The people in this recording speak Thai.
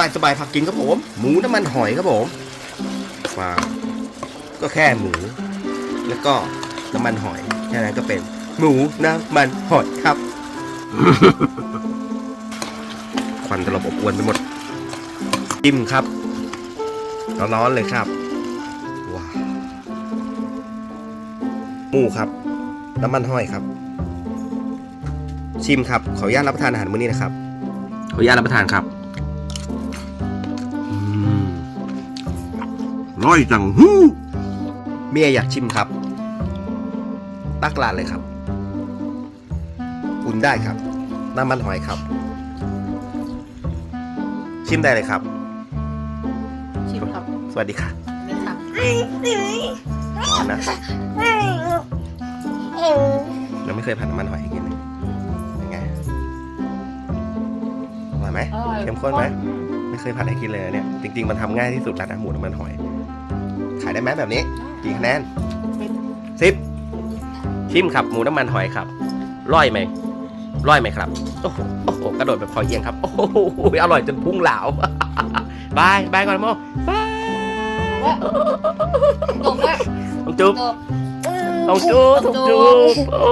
บายสบายผักกินครับผม หมูน้ำมันหอยครับผมมาก็แค่หมู แล้วก็น้ำมันหอยแค่นั้นก็เป็น หมูน้ำมันหอยครับ ควันตลบอบอวนไปหมดจิ้มครับร้อนๆเลยครับว้าวหมูครับ น้ำมันหอยครับ ชิมครับขออนุญาตรับประทานอาหารมื้อนี้นะครับขออนุญาตรับประทานครับ ร้อยจังฮู้เมียอยากชิมครับ ตักลาดเลยครับอุ่นได้ครับ น้ำมันหอยครับ ชิมได้เลยครับ ชิมครับสวัสดีค่ะนี่ครับร้อนนะเราไม่เคยผัดน้ำมันหอยให้กินเลยเป็นไงอร่อยไหมอร่อยเข้มข้นไหม ไม่เคยผัดให้กินเลยนะเนี่ย จริง ๆ มันทำง่ายที่สุดแล้วนะหมูน้ำมันหอย ขายได้ไหมแบบนี้ กี่คะแนนสิบชิมครับหมูน้ำมันหอยครับ ร่อยไหมร่อยไหมครับ โอ้โหโอ้โหกระโดดแบบพอเอียงครับ โอ้โหอร่อยจนพุ่งเหลาบายบายก่อนโมบายตกแล้วต้องจุ๊บตกต้องจุ๊บต้องจุ๊บโอ้